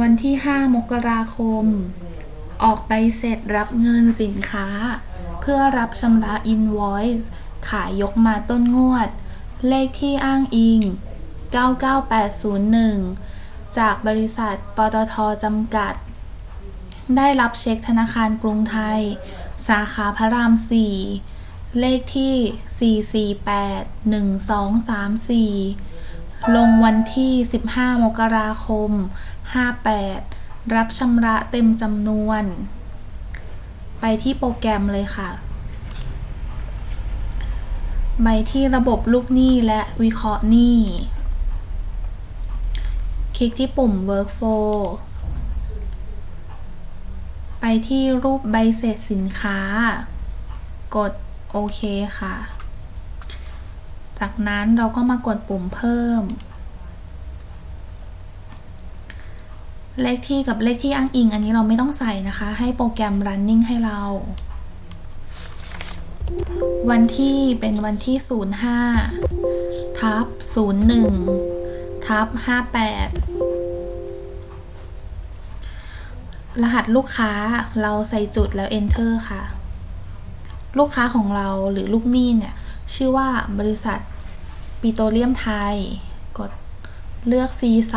วันที่ 5 มกราคม ออกใบเสร็จรับเงินสินค้า เพื่อรับชำระ invoice ขายยกมาต้นงวด เลขที่อ้างอิง 99801 จากบริษัท ปตทจำกัด ได้รับเช็คธนาคารกรุงไทย สาขาพระราม 4 เลขที่ 4481234 ลงวันที่ 15 มกราคม 58 รับชำระเต็มจำนวน ไปที่โปรแกรมเลยค่ะ ไปที่ระบบลูกหนี้และวิเคราะห์หนี้คลิกที่ปุ่ม workflow ไปที่รูปใบเสร็จสินค้า กดโอเคค่ะ จากนั้นเราก็มากดปุ่มเพิ่ม เลขที่กับเลขที่อ้างอิง อันนี้เราไม่ต้องใส่นะคะ ให้โปรแกรม running ให้เรา วันที่เป็นวันที่ 05 ทับ 01 ทับ 58 รหัสลูกค้าเราใส่จุดแล้ว enter ค่ะ ลูกค้าของเราหรือลูกหนี้เนี่ย ชื่อว่าบริษัทปิโตรเลียมไทย กดเลือก C3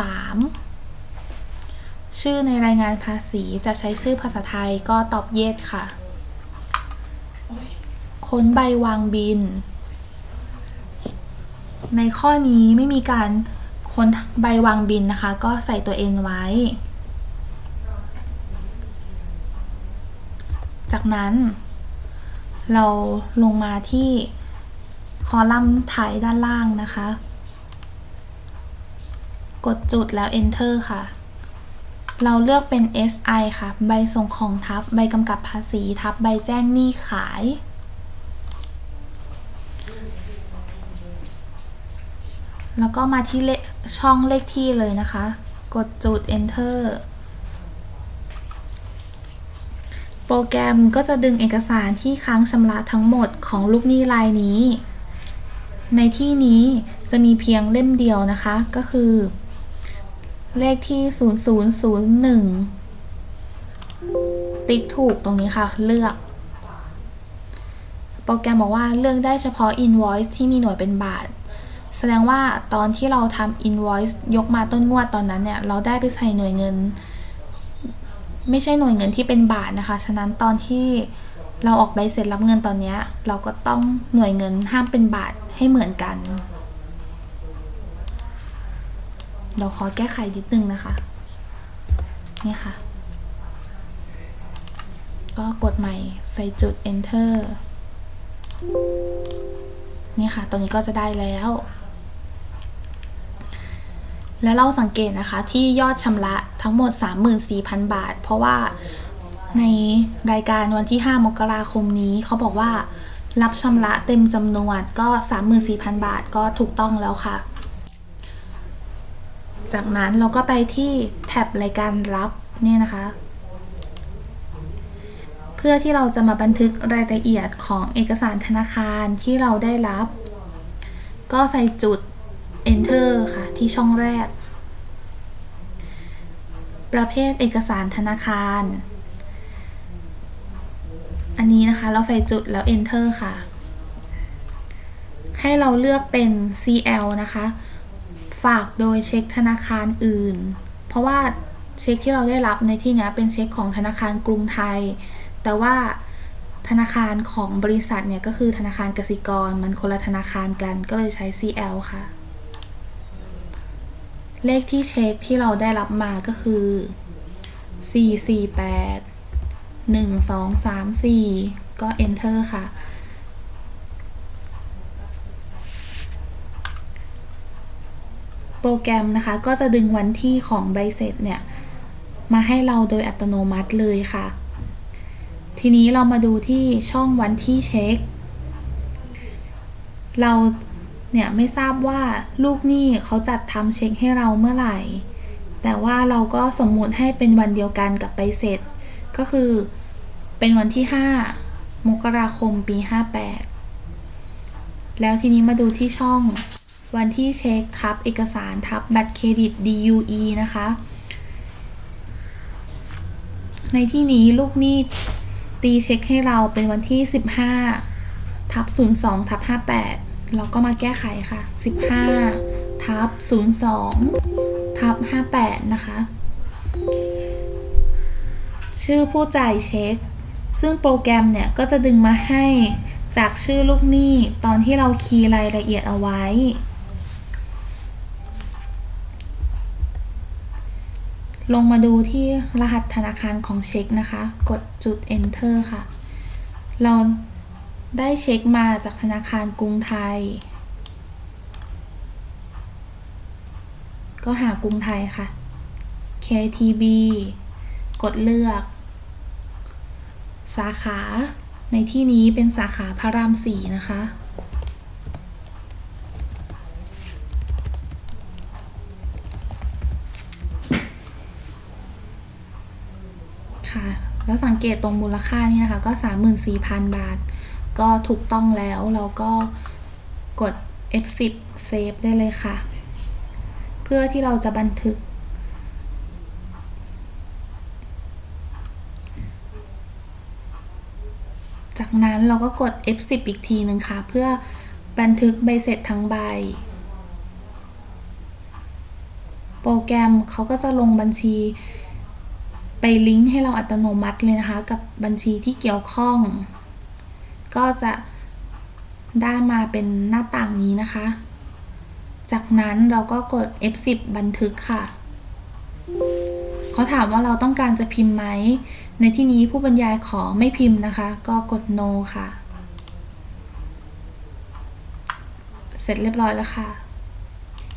ชื่อในรายงานภาษีจะใช้ชื่อภาษาไทยก็ตอบเยสค่ะ ค้นใบวางบิน ในข้อนี้ไม่มีการค้นใบวางบินนะคะ ก็ใส่ตัว N ไว้ จากนั้น เราลงมาที่ คอลัมน์ท้ายด้านล่างนะคะ กดจุดแล้ว enter ค่ะ เราเลือกเป็น SI ค่ะ ใบส่งของทับ ใบกำกับภาษีทับ ใบแจ้งหนี้ขาย แล้วก็มาที่เลช่องเลขที่เลยนะคะ กดจุด enter โปรแกรมก็จะดึงเอกสารที่ค้างชำระทั้งหมดของลูกหนี้รายนี้ ในที่นี้จะมีเพียงเล่มเดียวนะคะ ก็คือ เลขที่ 0001 ติ๊กถูกตรงนี้ค่ะ เลือก โปรแกรมบอกว่าเลือกได้เฉพาะ invoice ที่มีหน่วยเป็นบาท แสดงว่าตอนที่เราทำ invoice ยกมาต้นงวดตอนนั้นเนี่ย เราได้ไปใส่หน่วยเงิน ไม่ใช่หน่วยเงินที่เป็นบาทนะคะ ฉะนั้นตอนที่เราออกใบเสร็จรับเงินตอนนี้ เราก็ต้องหน่วยเงินห้ามเป็นบาท ให้เหมือนกัน เราขอแก้ไขนิดนึงนะคะ นี่ค่ะ ก็กดใหม่ใส่จุด enter นี่ค่ะตรงนี้ก็จะได้แล้ว และเราสังเกตนะคะที่ยอดชำระทั้งหมด 34,000 บาท เพราะว่าในรายการวันที่ 5 มกราคมนี้เขาบอกว่า รับชำระเต็มจำนวนก็ 34,000 บาทก็ถูกต้องแล้วค่ะ จากนั้นเราก็ไปที่แท็บรายการรับเนี่ยนะคะ เพื่อที่เราจะมาบันทึกรายละเอียดของเอกสารธนาคารที่เราได้รับ ก็ใส่จุด enter ค่ะ ที่ช่องแรก ประเภทเอกสารธนาคาร อันนี้นะคะ เราใส่จุดแล้ว enter ค่ะ ให้เราเลือกเป็น CL นะคะ ฝากโดยเช็คธนาคารอื่น เพราะว่าเช็คที่เราได้รับในที่นี้เป็นเช็คของธนาคารกรุงไทย แต่ว่าธนาคารของบริษัทเนี่ย ก็คือธนาคารกสิกร มันคนละธนาคารกันก็เลยใช้ CL ค่ะ เลขที่เช็คที่เราได้รับมาก็คือ 448 1234 ก็ enter ค่ะ โปรแกรมนะคะก็จะดึงวันที่ของใบเสร็จเนี่ย มาให้เราโดยอัตโนมัติเลยค่ะ ทีนี้เรามาดูที่ช่องวันที่เช็ค เราเนี่ยไม่ทราบว่าลูกหนี้เขาจัดทำเช็คให้เราเมื่อไหร่ แต่ว่าเราก็สมมุติให้เป็นวันเดียวกันกับใบเสร็จ ก็คือเป็นวันที่ 5 มกราคมปี 58 แล้วทีนี้มาดูที่ช่องวันที่เช็คทับเอกสารทับบัตรเครดิต DUE นะคะ ในที่นี้ลูกหนี้ตีเช็คให้เราเป็นวันที่ 15 ทับ 02 ทับ 58 เราก็มาแก้ไขค่ะ 15 ทับ 02 ทับ 58 นะคะ ชื่อผู้จ่ายเช็ค ซึ่งโปรแกรมเนี่ยก็จะดึงมาให้จากชื่อลูกหนี้ตอนที่เราคีย์รายละเอียดเอาไว้ ลงมาดูที่รหัสธนาคารของเช็คนะคะ กดจุด enter ค่ะ เราได้เช็คมาจากธนาคารกรุงไทย ก็หากรุงไทยค่ะ KTB กดเลือก สาขา ในที่นี้เป็นสาขาพระรามสี่นะคะ ค่ะ แล้วสังเกตตรงมูลค่านี่นะคะ ก็ 34,000 บาท ก็ถูกต้องแล้ว เราก็กด F10 Save ได้เลยค่ะ เพื่อที่เราจะบันทึก จากนั้นเราก็กด F10 อีกทีหนึ่งค่ะ เพื่อบันทึกใบเสร็จทั้งใบ โปรแกรมเขาก็จะลงบัญชีไปลิงก์ให้เราอัตโนมัติเลยนะคะ กับบัญชีที่เกี่ยวข้อง ก็จะได้มาเป็นหน้าต่างนี้นะคะ จากนั้นเราก็กด F10 บันทึกค่ะ เขาถามว่าเราต้องการจะพิมพ์ไหม ในที่นี้ผู้บรรยายขอไม่พิมพ์นะคะ ก็กด no ค่ะ เสร็จเรียบร้อยแล้วค่ะ